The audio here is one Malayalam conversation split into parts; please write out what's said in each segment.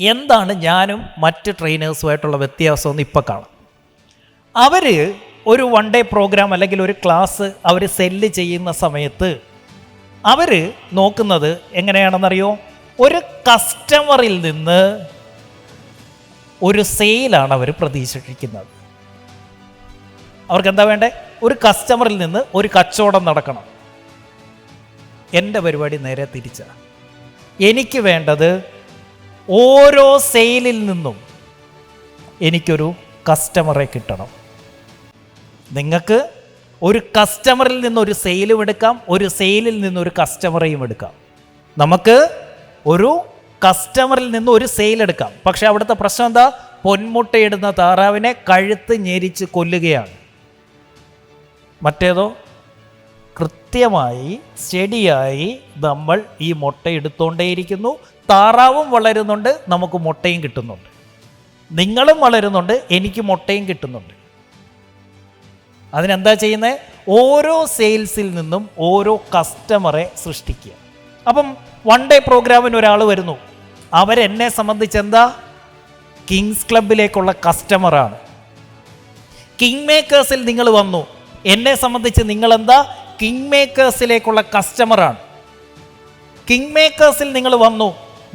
എന്താണ് ഞാനും മറ്റ് ട്രെയിനേഴ്സുമായിട്ടുള്ള വ്യത്യാസം എന്ന് ഇപ്പം കാണാം. അവർ ഒരു വൺ ഡേ പ്രോഗ്രാം അല്ലെങ്കിൽ ഒരു ക്ലാസ് അവർ സെല്ല് ചെയ്യുന്ന സമയത്ത് അവർ നോക്കുന്നത് എങ്ങനെയാണെന്നറിയോ? ഒരു കസ്റ്റമറിൽ നിന്ന് ഒരു സെയിലാണ് അവർ പ്രതീക്ഷിക്കുന്നത്. അവർക്ക് എന്താ വേണ്ടേ? ഒരു കസ്റ്റമറിൽ നിന്ന് ഒരു കച്ചവടം നടക്കണം. എന്റെ പരിപാടി നേരെ തിരിച്ചാണ് എനിക്ക് വേണ്ടത് ഓരോ സെയിലിൽ നിന്നും എനിക്കൊരു കസ്റ്റമറെ കിട്ടണം. നിങ്ങൾക്ക് ഒരു കസ്റ്റമറിൽ നിന്ന് ഒരു സെയിലും എടുക്കാം ഒരു സെയിലിൽ നിന്ന് ഒരു കസ്റ്റമറെയും എടുക്കാം. നമുക്ക് ഒരു കസ്റ്റമറിൽ നിന്ന് ഒരു സെയിൽ എടുക്കാം. പക്ഷെ അവിടുത്തെ പ്രശ്നം എന്താ? പൊന്മുട്ടയിടുന്ന താറാവിനെ കഴുത്ത് ഞെരിച്ച് കൊല്ലുകയാണ്. മറ്റേതോ? കൃത്യമായി സ്റ്റഡിയായി നമ്മൾ ഈ മുട്ട എടുത്തുകൊണ്ടേയിരിക്കുന്നു താറാവും വളരുന്നുണ്ട് നമുക്ക് മുട്ടയും കിട്ടുന്നുണ്ട്. നിങ്ങളും വളരുന്നുണ്ട് എനിക്ക് മുട്ടയും കിട്ടുന്നുണ്ട്. അതിനെന്താ ചെയ്യുന്നത് ഓരോ സെയിൽസിൽ നിന്നും ഓരോ കസ്റ്റമറെ സൃഷ്ടിക്കുക. അപ്പം വൺ ഡേ പ്രോഗ്രാമിന് ഒരാൾ വരുന്നു. അവരെന്നെ സംബന്ധിച്ച് എന്താ? കിങ്സ് ക്ലബിലേക്കുള്ള കസ്റ്റമറാണ്. കിങ് മേക്കേഴ്സിൽ നിങ്ങൾ വന്നു. എന്നെ സംബന്ധിച്ച് നിങ്ങൾ എന്താ കിങ് മേക്കേഴ്സിലേക്കുള്ള കസ്റ്റമറാണ് കിങ് മേക്കേഴ്സിൽ നിങ്ങൾ വന്നു.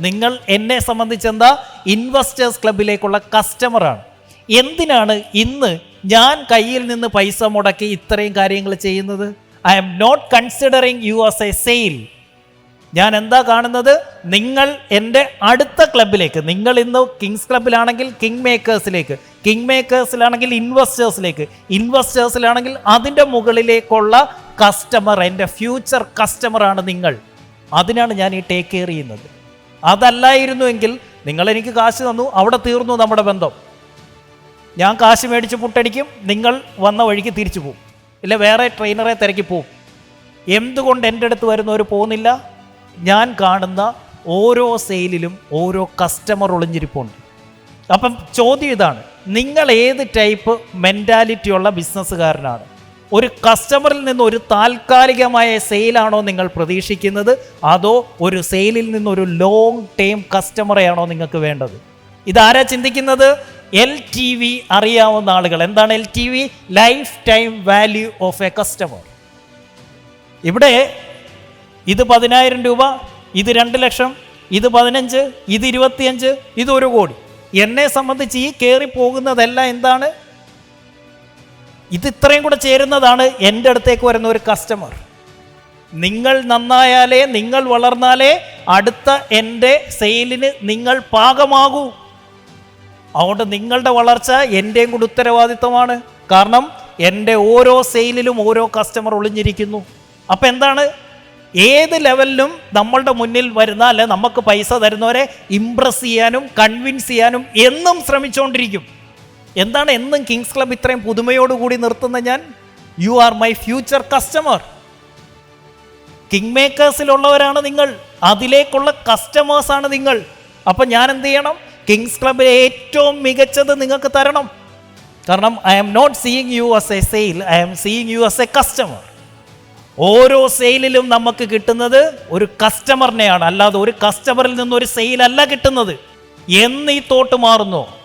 നിങ്ങൾ എന്നെ സംബന്ധിച്ച് എന്താ? ഇൻവെസ്റ്റേഴ്സ് ക്ലബിലേക്കുള്ള കസ്റ്റമറാണ് എന്തിനാണ് ഇന്ന് ഞാൻ കയ്യിൽ നിന്ന് പൈസ മുടക്കി ഇത്രയും കാര്യങ്ങൾ ചെയ്യുന്നത്? I'm not considering you as a sale ഞാൻ എന്താ കാണുന്നത്? നിങ്ങൾ എന്റെ അടുത്ത ക്ലബിലേക്ക് നിങ്ങൾ ഇന്ന് കിങ്സ് ക്ലബിലാണെങ്കിൽ കിങ് മേക്കേഴ്സിലേക്ക് കിങ് മേക്കേഴ്സിലാണെങ്കിൽ ഇൻവെസ്റ്റേഴ്സിലേക്ക് ഇൻവെസ്റ്റേഴ്സിലാണെങ്കിൽ അതിന്റെ മുകളിലേക്കുള്ള കസ്റ്റമർ എന്റെ ഫ്യൂച്ചർ കസ്റ്റമറാണ് നിങ്ങൾ. അതിനാണ് ഞാൻ ഈ ടേക്ക് കെയർ ചെയ്യുന്നത്. അതല്ലായിരുന്നുവെങ്കിൽ നിങ്ങൾ എനിക്ക് കാശ് തന്നു അവിടെ തീർന്നു നമ്മുടെ ബന്ധം. ഞാൻ കാശ് മേടിച്ച് പുട്ടടിക്കും നിങ്ങൾ വന്ന വഴിക്ക് തിരിച്ചു പോകും ഇല്ല വേറെ ട്രെയിനറെ തിരക്കി പോവും. എന്തുകൊണ്ട് എന്റെ അടുത്ത് വരുന്നവർ പോകുന്നില്ല? ഞാൻ കാണുന്ന ഓരോ സെയിലിലും ഓരോ കസ്റ്റമർ ഒളിഞ്ഞിരിപ്പുണ്ട്. അപ്പം ചോദ്യം ഇതാണ് നിങ്ങൾ ഏത് ടൈപ്പ് മെന്റാലിറ്റിയുള്ള ബിസിനസ്സുകാരനാണ് ഒരു കസ്റ്റമറിൽ നിന്ന് ഒരു താൽക്കാലികമായ സെയിലാണോ നിങ്ങൾ പ്രതീക്ഷിക്കുന്നത്? അതോ ഒരു സെയിലിൽ നിന്ന് ഒരു ലോങ് ടേം കസ്റ്റമറെയാണോ നിങ്ങൾക്ക് വേണ്ടത്? ഇതാരാ ചിന്തിക്കുന്നത്? എൽ ടി വി അറിയാവുന്ന ആളുകൾ. എന്താണ് L T V lifetime value of a customer ഇവിടെ ഇത് പതിനായിരം രൂപ ഇത് രണ്ട് ലക്ഷം ഇത് പതിനഞ്ച് ഇത് ഇരുപത്തിയഞ്ച് ഇത് ഒരു കോടി. എന്നെ സംബന്ധിച്ച് ഈ കയറി പോകുന്നതെല്ലാം എന്താണ്? ഇത് ഇത്രയും കൂടെ ചേരുന്നതാണ് എന്റെ അടുത്തേക്ക് വരുന്ന ഒരു കസ്റ്റമർ നിങ്ങൾ നന്നായാലേ നിങ്ങൾ വളർന്നാലേ അടുത്ത എന്റെ സെയിലിന് നിങ്ങൾ പാകമാകൂ. അതുകൊണ്ട് നിങ്ങളുടെ വളർച്ച എന്റെയും കൂടെ ഉത്തരവാദിത്തമാണ് കാരണം എന്റെ ഓരോ സെയിലിലും ഓരോ കസ്റ്റമർ ഒളിഞ്ഞിരിക്കുന്നു. അപ്പം എന്താണ്? ഏത് ലെവലിലും നമ്മളുടെ മുന്നിൽ വരുന്ന അല്ലെ നമുക്ക് പൈസ തരുന്നവരെ ഇമ്പ്രസ് ചെയ്യാനും കൺവിൻസ് ചെയ്യാനും എന്നും ശ്രമിച്ചുകൊണ്ടിരിക്കും. എന്താണ് എന്നും കിങ്സ് ക്ലബ് ഇത്രയും പുതുമയോടുകൂടി നിർത്തുന്ന ഞാൻ? You are my future customer king മേക്കേഴ്സിലുള്ളവരാണ് നിങ്ങൾ. അതിലേക്കുള്ള കസ്റ്റമേഴ്സാണ് നിങ്ങൾ. അപ്പം ഞാൻ എന്ത് ചെയ്യണം? കിങ്സ് ക്ലബ് ഏറ്റവും മികച്ചത് നിങ്ങൾക്ക് തരണം. കാരണം I am not seeing you as a sale I am seeing you as a customer ഓരോ സെയിലിലും നമുക്ക് കിട്ടുന്നത് ഒരു കസ്റ്റമറിനെയാണ് അല്ലാതെ ഒരു കസ്റ്റമറിൽ നിന്ന് ഒരു സെയിലല്ല കിട്ടുന്നത്. എന്നീ തോട്ട് മാറുന്നു.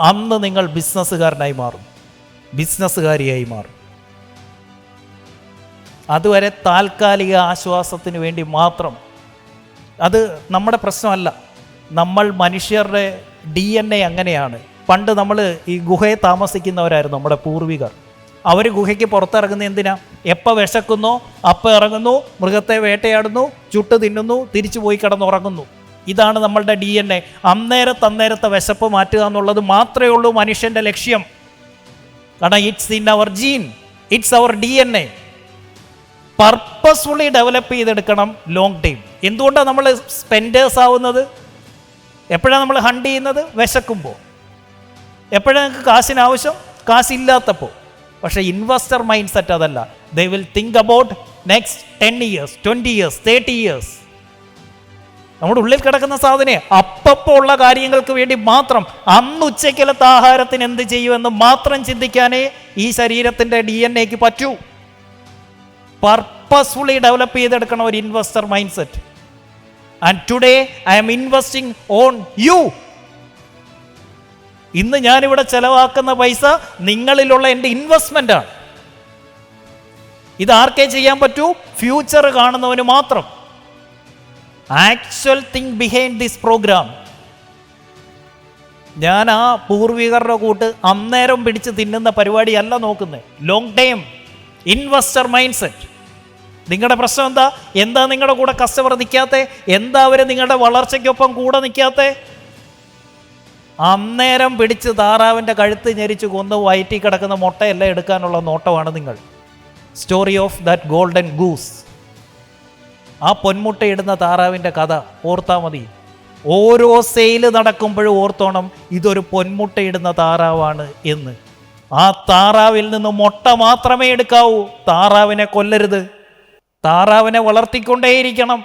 അന്ന് നിങ്ങൾ ബിസിനസ്സുകാരനായി മാറും. ബിസിനസ്സുകാരിയായി മാറും. അതുവരെ താൽക്കാലിക ആശ്വാസത്തിന് വേണ്ടി മാത്രം. അത് നമ്മുടെ പ്രശ്നമല്ല. നമ്മൾ മനുഷ്യരുടെ ഡി എൻ എ അങ്ങനെയാണ്. പണ്ട് നമ്മൾ ഈ ഗുഹയെ താമസിക്കുന്നവരായിരുന്നു നമ്മുടെ പൂർവികർ. അവർ ഗുഹയ്ക്ക് പുറത്തിറങ്ങുന്ന എന്തിനാ? എപ്പോൾ വിശക്കുന്നോ അപ്പം ഇറങ്ങുന്നു മൃഗത്തെ വേട്ടയാടുന്നു ചുട്ട് തിന്നുന്നു തിരിച്ചു പോയി കിടന്നുറങ്ങുന്നു. ഇതാണ് നമ്മളുടെ ഡി എൻ എ അന്നേരത്ത് അന്നേരത്തെ വിശപ്പ് മാറ്റുക എന്നുള്ളത് മാത്രമേ ഉള്ളൂ മനുഷ്യന്റെ ലക്ഷ്യം. കാരണം it's in our gene it's our D N A purposefully develop ചെയ്തെടുക്കണം ലോങ് ടൈം എന്തുകൊണ്ടാണ് നമ്മൾ സ്പെൻഡേഴ്സ് ആവുന്നത്? എപ്പോഴാണ് നമ്മൾ ഹണ്ട് ചെയ്യുന്നത്? വിശക്കുമ്പോൾ എപ്പോഴാണ് നിങ്ങൾക്ക് കാശിന് ആവശ്യം? കാശില്ലാത്തപ്പോൾ പക്ഷേ ഇൻവെസ്റ്റർ മൈൻഡ് സെറ്റ് അതല്ല. They will think about next ten years twenty years thirty years നമ്മുടെ ഉള്ളിൽ കിടക്കുന്ന സാധനം അപ്പപ്പോൾ ഉള്ള കാര്യങ്ങൾക്ക് വേണ്ടി മാത്രം അന്ന് ഉച്ചയ്ക്കലത്തെ ആഹാരത്തിന് എന്ത് ചെയ്യുമെന്ന് മാത്രം ചിന്തിക്കാനേ ഈ ശരീരത്തിന്റെ ഡി എൻ എക്ക് പറ്റൂ. പർപ്പസ്ഫുള്ളി ഡെവലപ്പ് ചെയ്തെടുക്കണം ഒരു investor mindset and today I'm investing on you ഇന്ന് ഞാനിവിടെ ചെലവാക്കുന്ന പൈസ നിങ്ങളിലുള്ള എന്റെ ഇൻവെസ്റ്റ്മെന്റാണ് ഇത് ആർക്കേ ചെയ്യാൻ പറ്റൂ? ഫ്യൂച്ചർ കാണുന്നവന് മാത്രം. Actual thing behind this programme ഞാൻ ആ പൂർവികരുടെ കൂട്ട് അന്നേരം പിടിച്ച് തിന്നുന്ന പരിപാടിയല്ല നോക്കുന്നത് long time investor mindset നിങ്ങളുടെ പ്രശ്നം എന്താ? എന്താ നിങ്ങളുടെ കൂടെ കസ്റ്റമർ നിൽക്കാത്തെ എന്താ അവർ നിങ്ങളുടെ വളർച്ചയ്ക്കൊപ്പം കൂടെ നിൽക്കാത്തെ അന്നേരം പിടിച്ച് താറാവിന്റെ കഴുത്ത് ഞെരിച്ച് കൊന്ന് വയറ്റി കിടക്കുന്ന മുട്ടയെല്ലാം എടുക്കാനുള്ള നോട്ടമാണ് നിങ്ങൾ. Story of that golden goose ആ പൊന്മുട്ടയിടുന്ന താറാവിന്റെ കഥ ഓർത്താൽ മതി. ഓരോ സെയിൽ നടക്കുമ്പോഴും ഓർത്തോണം ഇതൊരു പൊന്മുട്ടയിടുന്ന താറാവാണ് എന്ന്. ആ താറാവിൽ നിന്ന് മുട്ട മാത്രമേ എടുക്കാവൂ. താറാവിനെ കൊല്ലരുത്. താറാവിനെ വളർത്തിക്കൊണ്ടേയിരിക്കണം.